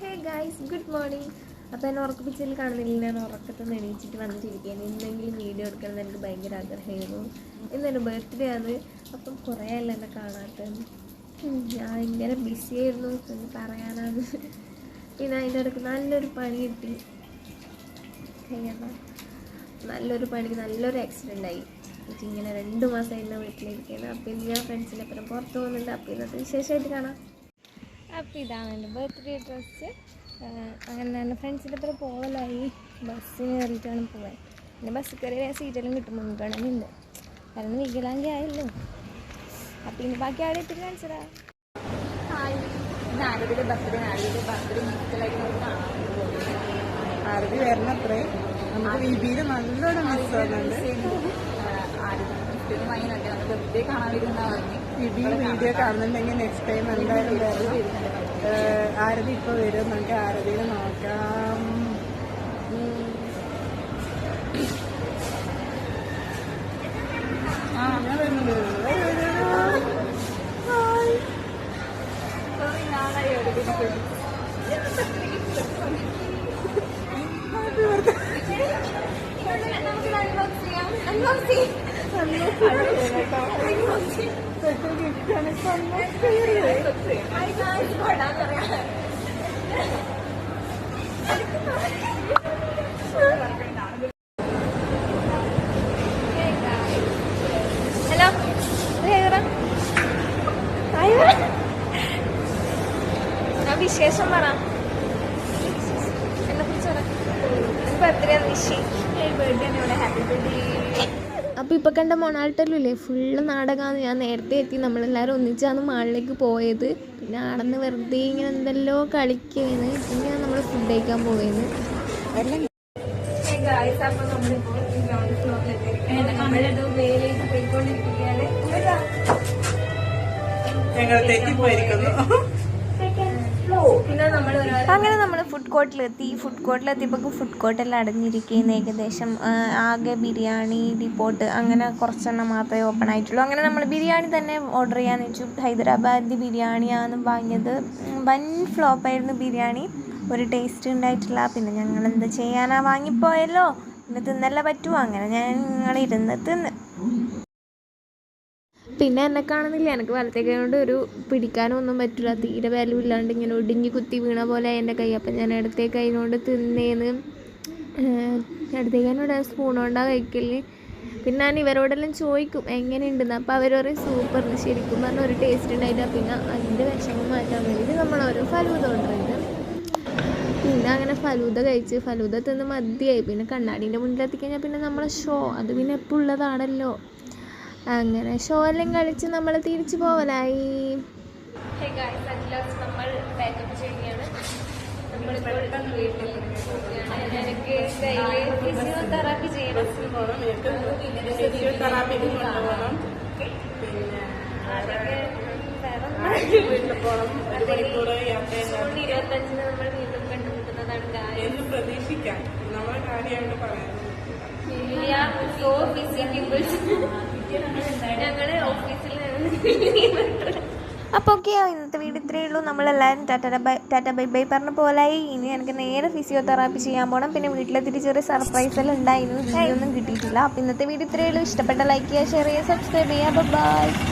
Hey guys good morning അപ്പോൾ എന്നെ ഉറക്കിപ്പിച്ചതിൽ കാണുന്നില്ല ഞാൻ ഉറക്കത്തെ എണീച്ചിട്ട് വന്നിട്ടിരിക്കുകയാണ്. എന്തെങ്കിലും വീഡിയോ എടുക്കണമെന്ന് എനിക്ക് ഭയങ്കര ആഗ്രഹമായിരുന്നു. ഇന്നെന്റെ ബർത്ത്ഡേ ആണ്. അപ്പം കുറേ അല്ല എന്നെ കാണാത്തത്? ഞാൻ ഇങ്ങനെ ബിസി ആയിരുന്നു. എന്ന് പറയാനാണ്. പിന്നെ അതിന്റെ ഇടയ്ക്ക് നല്ലൊരു പണി കിട്ടി. നല്ലൊരു പണിക്ക് നല്ലൊരു ആക്സിഡന്റ് ആയി. ഇങ്ങനെ രണ്ട് മാസം ഇന്ന് വീട്ടിലിരിക്കുകയാണ്. അപ്പോൾ ഇന്ന് ഞാൻ ഫ്രണ്ട്സിന്റെ ഒപ്പം പുറത്ത് പോകുന്നുണ്ട്. അപ്പം ഇന്നത്തെ വിശേഷമായിട്ട് കാണാം. അപ്പോൾ ഇതാണ് എന്റെ ബർത്ത്ഡേ ഡ്രസ്സ്. അങ്ങനെ തന്നെ ഫ്രണ്ട്സിന്റെ അത്ര പോകലായി ബസ്സിന് കയറിയിട്ടാണ് പോകാൻ പിന്നെ ബസ്സിൽ കയറി സീറ്റെല്ലാം കിട്ടും മുൻഗണനയുണ്ട് കാരണം വികലാംഗി ആയല്ലോ. അപ്പം ഇനി ബാക്കി ആടെ എത്തി കാണിച്ചതാ? ബർത്ത്ഡേ ബർത്ത്ഡേ നമുക്ക് ആരതി വരണത്രേ. നമുക്ക് വിബിയിൽ നല്ലോണം മിസ് ആവുന്നുണ്ട്. ആരതി മൈനൊക്കെ നമുക്ക് ബർത്ത്ഡേ കാണാൻ വരുന്ന പറഞ്ഞു വിബി വീഡിയോ കാണുന്നുണ്ടെങ്കിൽ നെക്സ്റ്റ് ടൈം എന്തായാലും വരണം ആരതി ഇപ്പൊ വരും. നമുക്ക് ആരതിയെ നോക്കാം. ആ ഞാൻ വരുന്നുണ്ട്. ഹലോ ഞാൻ വിശേഷം പറ. എന്നെ കുറിച്ച് പറ. ബർത്ത്ഡേ വിഷയം ബർത്ത്ഡേ ഇവിടെ ഹാപ്പി ബർത്ത്ഡേ അപ്പോൾ ഇപ്പോൾ കണ്ട മൊണാൾട്ടല്ലേ ഫുള്ള് നാടകമാണ് ഞാൻ നേരത്തെ എത്തി. നമ്മളെല്ലാവരും ഒന്നിച്ചാണ് മാളിലേക്ക് പോയത്. പിന്നെ ആടന്ന് വെറുതെ ഇങ്ങനെ എന്തെല്ലോ കളിക്കുകയാണ് പിന്നെ നമ്മൾ ഫുഡ് കഴിക്കാൻ പോവുകയാണ് ഞങ്ങൾ അപ്പൊ അങ്ങനെ നമ്മൾ ഫുഡ് കോർട്ടിലെത്തി ഫുഡ് കോർട്ടിലെത്തിയപ്പോൾ ഫുഡ് കോർട്ടെല്ലാം അടഞ്ഞിരിക്കുന്നു ഏകദേശം ആകെ ബിരിയാണി ഡിപ്പോട്ട് അങ്ങനെ കുറച്ചെണ്ണം മാത്രമേ ഓപ്പൺ ആയിട്ടുള്ളൂ. അങ്ങനെ നമ്മൾ ബിരിയാണി തന്നെ ഓർഡർ ചെയ്യാന്ന് വെച്ചു. ഹൈദരാബാദി ബിരിയാണിയാണ് വാങ്ങിയത്. വൻ ഫ്ലോപ്പായിരുന്നു ബിരിയാണി. ഒരു ടേസ്റ്റ് ഉണ്ടായിട്ടില്ല. പിന്നെ ഞങ്ങൾ എന്താ ചെയ്യാനാ? വാങ്ങിപ്പോയല്ലോ. പിന്നെ തിന്നല്ല പറ്റുമോ അങ്ങനെ ഞാൻ നിങ്ങളിരുന്ന് തിന്ന് പിന്നെ എന്നെ കാണുന്നില്ല. എനിക്ക് വലത്തെ കൈ കൊണ്ട് ഒരു പിടിക്കാനും ഒന്നും പറ്റില്ല തീരെ വാല്യൂ ഇല്ലാണ്ട് ഇങ്ങനെ ഒടുങ്ങി കുത്തി വീണ പോലെ എന്റെ കൈ. അപ്പം ഞാൻ ഇടത്തെ കൈ കൊണ്ട് തിന്നേന്ന് ഇടത്തേക്ക് ഇടത്തെ കൈനോട് സ്പൂൺ കൊണ്ടാണ് കഴിക്കൽ. പിന്നെ ഞാൻ ഇവരോടെല്ലാം ചോദിക്കും എങ്ങനെയുണ്ടെന്ന്? അപ്പോൾ അവർ പറയും സൂപ്പറിന് ശരിക്കും പറഞ്ഞാൽ ഒരു ടേസ്റ്റ് ഉണ്ടായില്ല. പിന്നെ അതിന്റെ വിഷമം മാറ്റാൻ വേണ്ടിയിട്ട് നമ്മൾ ഓരോ ഫലൂത ചെയ്ത് പിന്നെ അങ്ങനെ ഫലൂത കഴിച്ച് ഫലൂത തിന്ന് മതിയായി. പിന്നെ കണ്ണാടീന്റെ മുന്നിലെത്തിക്കഴിഞ്ഞാൽ പിന്നെ നമ്മളെ ഷോ അത് പിന്നെ എപ്പോൾ ഉള്ളതാണല്ലോ. അങ്ങനെ ഷോ എല്ലാം കളിച്ച് നമ്മൾ തിരിച്ചു പോവലായി. നമ്മൾ പാക്കപ്പ് ചെയ്യുകയാണ്. ഫിസിയോതെറാപ്പി ചെയ്യണം ഫിസിയോതെറാപ്പിക്ക് കൊണ്ടുപോകണം പിന്നെ ഇരുപത്തഞ്ചിന് നമ്മൾ വീണ്ടും കണ്ടുമുട്ടുന്നതാണ് എന്ന് പ്രതീക്ഷിക്കാം. നമ്മളെ കാര്യമായിട്ട് പറയാം. സോ പീപ്പിൾസ് അപ്പോൾ ഓക്കെ ഇന്നത്തെ വീഡിയോ ഇത്രയേ ഉള്ളൂ. നമ്മളെല്ലാവരും tata bye tata bye bye പറഞ്ഞ പോലായി ഇനി എനിക്ക് നേരെ ഫിസിയോതെറാപ്പി ചെയ്യാൻ പോകണം പിന്നെ വീട്ടിലെത്തിയിട്ട് ചെറിയ സർപ്രൈസെല്ലാം ഉണ്ടായിരുന്നു. ഒന്നും കിട്ടിയിട്ടില്ല. അപ്പോൾ ഇന്നത്തെ വീഡിയോ ഇത്രയേ ഉള്ളൂ. ഇഷ്ടപ്പെട്ട ലൈക്ക് ചെയ്യുക ഷെയർ ചെയ്യുക സബ്സ്ക്രൈബ് ചെയ്യുക. ബൈ